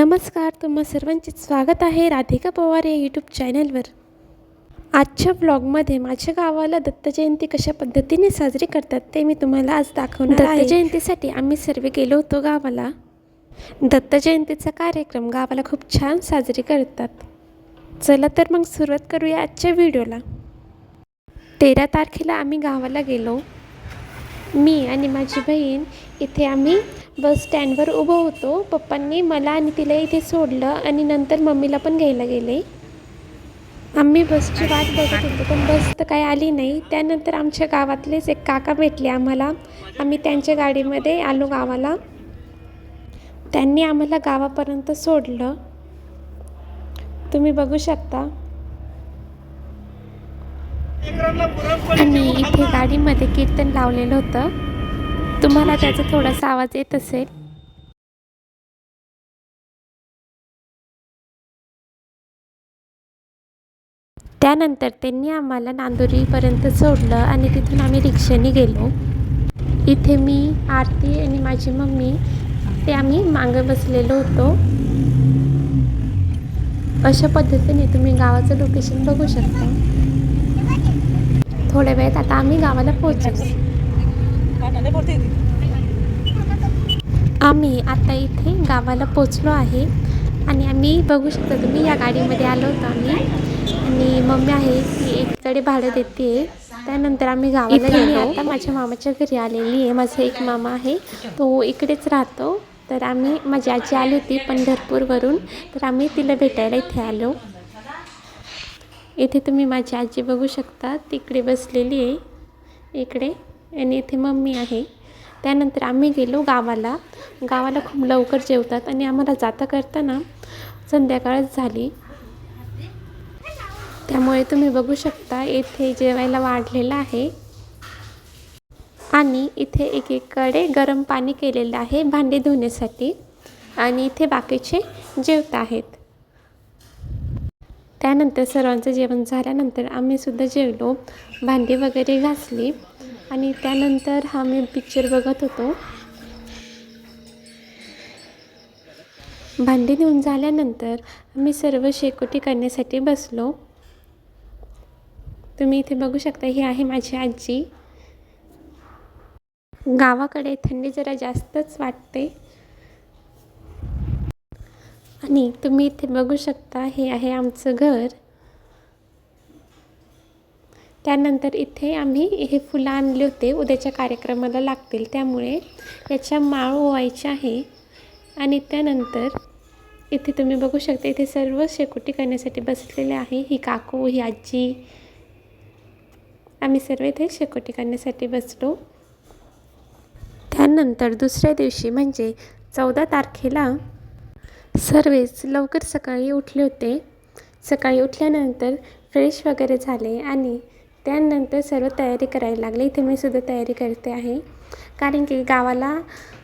नमस्कार तुम्हा सर्वांचे स्वागत आहे राधिका पवार या यूट्यूब चॅनलवर आजच्या ब्लॉगमध्ये माझ्या गावाला दत्त जयंती कशा पद्धतीने साजरी करतात ते मी तुम्हाला आज दाखवणार आहे. दत्त जयंतीसाठी आम्ही सर्व गेलो होतो गावाला. दत्त जयंतीचा कार्यक्रम गावाला खूप छान साजरी करतात. चला तर मग सुरुवात करूया आजच्या व्हिडिओला तेरा तारखेला आम्ही गावाला गेलो. मी आणि माझी बहीण इथे आम्ही बस स्टँडवर उभं होतो. पप्पांनी मला आणि तिला इथे सोडलं आणि नंतर मम्मीला पण घ्यायला गेले. आम्ही बसची वाट बघत होतो पण बस तर काही आली नाही. त्यानंतर आमच्या गावातलेच एक काका भेटले आम्हाला. आम्ही त्यांच्या गाडीमध्ये आलो गावाला. त्यांनी आम्हाला गावापर्यंत सोडलं. तुम्ही बघू शकता. आणि इथे गाडीमध्ये कीर्तन लावलेलं होतं. तुम्हाला त्याचा थोडासा आवाज येत असेल. त्यानंतर त्यांनी आम्हाला नांदुरीपर्यंत सोडलं आणि तिथून आम्ही रिक्षाने गेलो. इथे मी आरती आणि माझी मम्मी ते आम्ही मागं बसलेलो होतो. अशा पद्धतीने तुम्ही गावाचं लोकेशन बघू शकता. थोड्या वेळात आता आम्ही गावाला आम्ही आता इथे गावाला पोचलो आहे. आणि आम्ही बघू शकता तुम्ही या गाडीमध्ये आलो होतो आम्ही. आणि मम्मी आहे ती एकीकडे भाडं देते. त्यानंतर आम्ही गावाला गेलो. आता माझ्या मामाच्या घरी आलेली आहे. माझा एक मामा आहे. तो इकडेच राहतो. तर आम्ही माझी आजी आली होती पंढरपूरवरून. तर आम्ही तिला भेटायला इथे आलो. इथे तुम्ही माझी आजी बघू शकता. तिकडे बसलेली आहे. इकडे. आणि इथे मम्मी आहे. त्यानंतर आम्ही गेलो गावाला. गावाला खूप लवकर जेवतात आणि आम्हाला जाता करताना संध्याकाळच झाली. त्यामुळे तुम्ही बघू शकता येथे जेवायला वाढलेलं आहे. आणि इथे एकीकडे गरम पाणी केलेलं आहे भांडे धुण्यासाठी. आणि इथे बाकीचे जेवत आहेत. त्यानंतर सर्वांचं जेवण झाल्यानंतर आम्ही सुद्धा जेवलो. भांडी वगैरे घासली. आणि त्यानंतर हा मी पिक्चर बघत होतो. भांडी देऊन झाल्यानंतर आम्ही सर्व शेकोटी करण्यासाठी बसलो. तुम्ही इथे बघू शकता ही आहे माझी आजी. गावाकडे थंडी जरा जास्तच वाटते. आणि तुम्ही इथे बघू शकता हे आहे आमचं घर. त्यानंतर इथे आम्ही हे फुलं आणले होते. उद्याच्या कार्यक्रमाला लागतील. त्यामुळे याच्या माळ ओवायच्या आहे. आणि त्यानंतर इथे तुम्ही बघू शकता इथे सर्व शेकोटी करण्यासाठी बसलेले आहे. ही काकू ही आजी. आम्ही सर्व इथे शेकोटी करण्यासाठी बसलो. त्यानंतर दुसऱ्या दिवशी म्हणजे चौदा तारखेला सर्वच लवकर सकाळी उठले होते. सकाळी उठल्यानंतर फ्रेश वगैरे झाले आणि त्यानंतर सर्व तयारी करायला लागली. इथे मी सुद्धा तयारी करते आहे. कारण की गावाला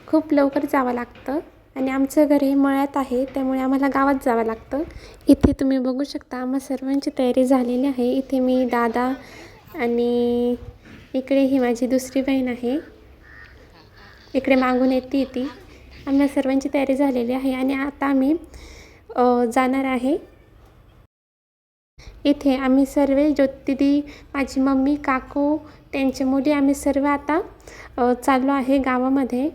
खूप लवकर जावं लागतं आणि आमचं घर हे मळ्यात आहे त्यामुळे आम्हाला गावात जावं लागतं. इथे तुम्ही बघू शकता आम्हा सर्वांची तयारी झालेली आहे. इथे मी दादा आणि इकडे ही माझी दुसरी बहीण आहे. इकडे मागून येते ती. आम्हा सर्वांची तयारी झालेली आहे आणि आता आम्ही जाणार आहे. इथे आम्ही सर्व ज्योतिदी माझी मम्मी काकू त्यांच्या मुली आम्ही सर्व आता चाललो आहे गावामध्ये.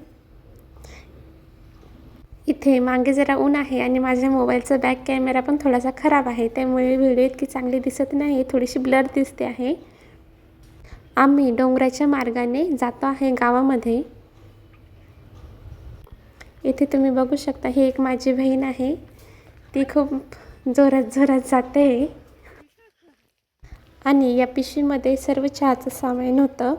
इथे मागे जरा ऊन आहे आणि माझ्या मोबाईलचा बॅक कॅमेरा पण थोडासा खराब आहे त्यामुळे व्हिडिओ इतकी चांगली दिसत नाही थोडीशी ब्लर दिसते आहे. आम्ही डोंगराच्या मार्गाने जातो आहे गावामध्ये. इथे तुम्ही बघू शकता ही एक माझी बहीण आहे. ती खूप जोरात जोरात जाते. आणि या पिशवीमध्ये सर्व चहाचं सामान होतं.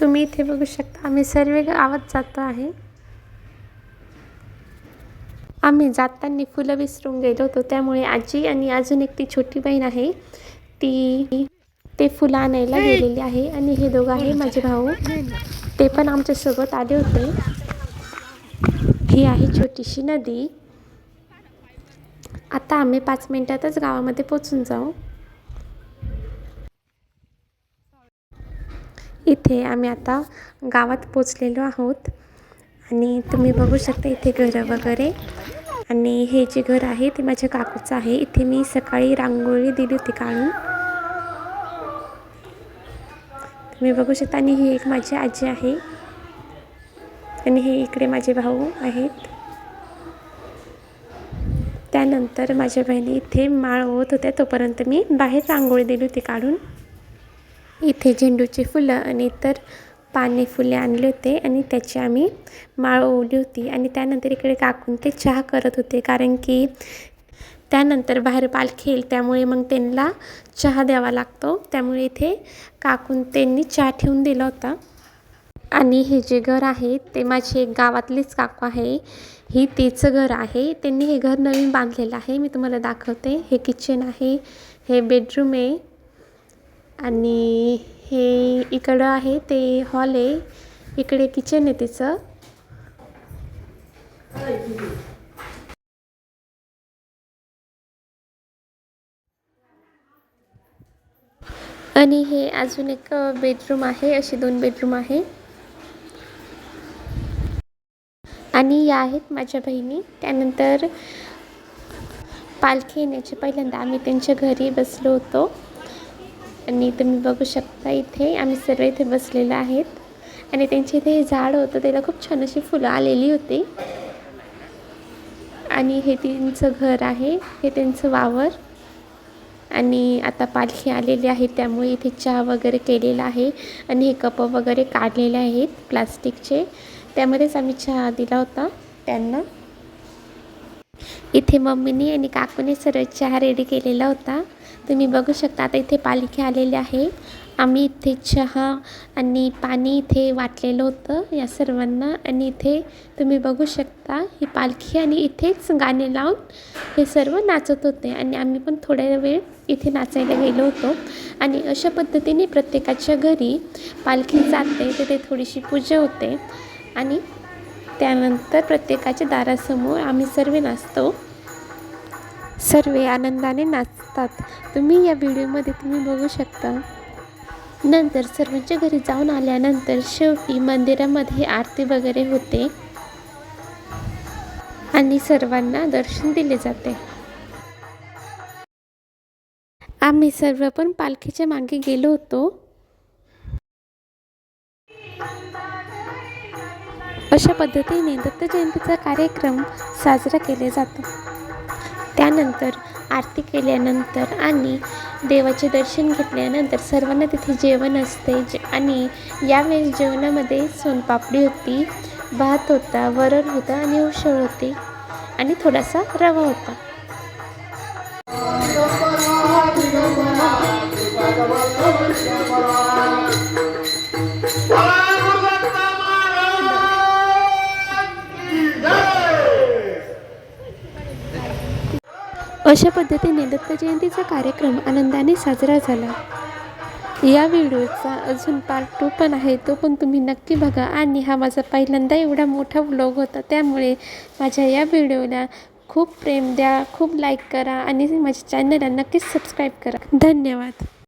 तुम्ही इथे बघू शकता आम्ही सर्व गावात जातो आहे. आम्ही जाताना फुलं विसरून गेलो होतो त्यामुळे आजी आणि अजून एक ती छोटी बहीण आहे ती ते फुलं आणायला गेलेली आहे. आणि हे दोघं आहे माझे भाऊ. ते पण आमच्यासोबत आले होते. ही आहे छोटीशी नदी. आता आम्ही पाच मिनटातच गावामध्ये पोचून जाऊ. इथे आम्ही आता गावात पोचलेलो आहोत. आणि तुम्ही बघू शकता इथे घरं वगैरे. आणि हे जे घर आहे ते माझ्या काकूचं आहे. इथे मी सकाळी रांगोळी दिली होती काढून. तुम्ही बघू शकता आणि ही एक माझी आजी आहे. आणि हे इकडे माझे भाऊ आहेत. त्यानंतर माझ्या बहिणी इथे माळ ओवत होत्या तोपर्यंत मी बाहेर रांगोळी दिली होती काढून. इथे झेंडूची फुलं आणि इतर पाने फुले आणले होते आणि त्याची आम्ही माळ ओवली होती. आणि त्यानंतर इकडे काकून ते चहा करत होते कारण की त्यानंतर बाहेर पालखी येईल त्यामुळे मग त्यांना चहा द्यावा लागतो. त्यामुळे इथे काकून त्यांनी चहा ठेवून दिला होता. आणि हे जे घर आहे ते माझी एक गावातलीच काकू आहे. ही तिचं घर आहे. त्यांनी हे घर नवीन बांधलेलं आहे. मी तुम्हाला दाखवते. हे किचन आहे. हे बेडरूम आहे. आणि हे इकडं आहे ते हॉल आहे. इकडे किचन आहे तिचं. आणि हे अजून एक बेडरूम आहे. असे दोन बेडरूम आहे. आणि या आहेत माझ्या बहिणी. त्यानंतर पालखी येण्याच्या पहिल्यांदा आम्ही त्यांच्या घरी बसलो होतो. आणि तुम्ही बघू शकता इथे आम्ही सर्व इथे बसलेलो आहेत. आणि त्यांच्या इथे हे झाड होतं त्याला खूप छान अशी फुलं आलेली होती. आणि हे त्यांचं घर आहे हे त्यांचं वावर. आणि आता पालखी आलेली आहे त्यामुळे इथे चहा वगैरे केलेला आहे. आणि हे कप वगैरे काढलेले आहेत प्लास्टिकचे. त्यामध्येच आम्ही चहा दिला होता. त्यांना. इथे मम्मीने आणि काकूने सर्व चहा रेडी केलेला होता. तुम्ही बघू शकता आता इथे पालखी आलेली आहे. आम्ही इथे चहा आणि पाणी इथे वाटलेलं होतं या सर्वांना. आणि इथे तुम्ही बघू शकता ही पालखी आणि इथेच गाणे लावून हे सर्व नाचत होते. आणि आम्ही पण थोड्या वेळ इथे नाचायला गेलो होतो. आणि अशा पद्धतीने प्रत्येकाच्या घरी पालखी जाते. तिथे थोडीशी पूजा होते. आणि त्यानंतर प्रत्येकाच्या दारासमोर आम्ही सर्व नाचतो. सर्व आनंदाने नाचतात. तुम्ही या व्हिडिओमध्ये तुम्ही बघू शकता. नंतर सर्वांच्या घरी जाऊन आल्यानंतर शेवटी मंदिरामध्ये आरती वगैरे होते. आणि सर्वांना दर्शन दिले जाते. आम्ही सर्व पण पालखीच्या मागे गेलो होतो. अशा पद्धतीने दत्त जयंतीचा कार्यक्रम साजरा केला जातो. त्यानंतर आरती केल्यानंतर आणि देवाचे दर्शन घेतल्यानंतर सर्वांना तिथे जेवण असते. जे आणि यावेळेस जेवणामध्ये सोनपापडी होती भात होता वरण होता आणि उसळ होती आणि थोडासा रवा होता. अशा पद्धतीने दत्त जयंतीचा कार्यक्रम आनंदाने साजरा झाला. या व्हिडिओचा अजून पार्ट टू पण आहे तो पण तुम्ही नक्की बघा. आणि हा माझा पहिल्यांदा एवढा मोठा व्लॉग होता त्यामुळे माझ्या या व्हिडिओला खूप प्रेम द्या खूप लाईक करा आणि माझ्या चॅनलला नक्कीच सबस्क्राईब करा. धन्यवाद.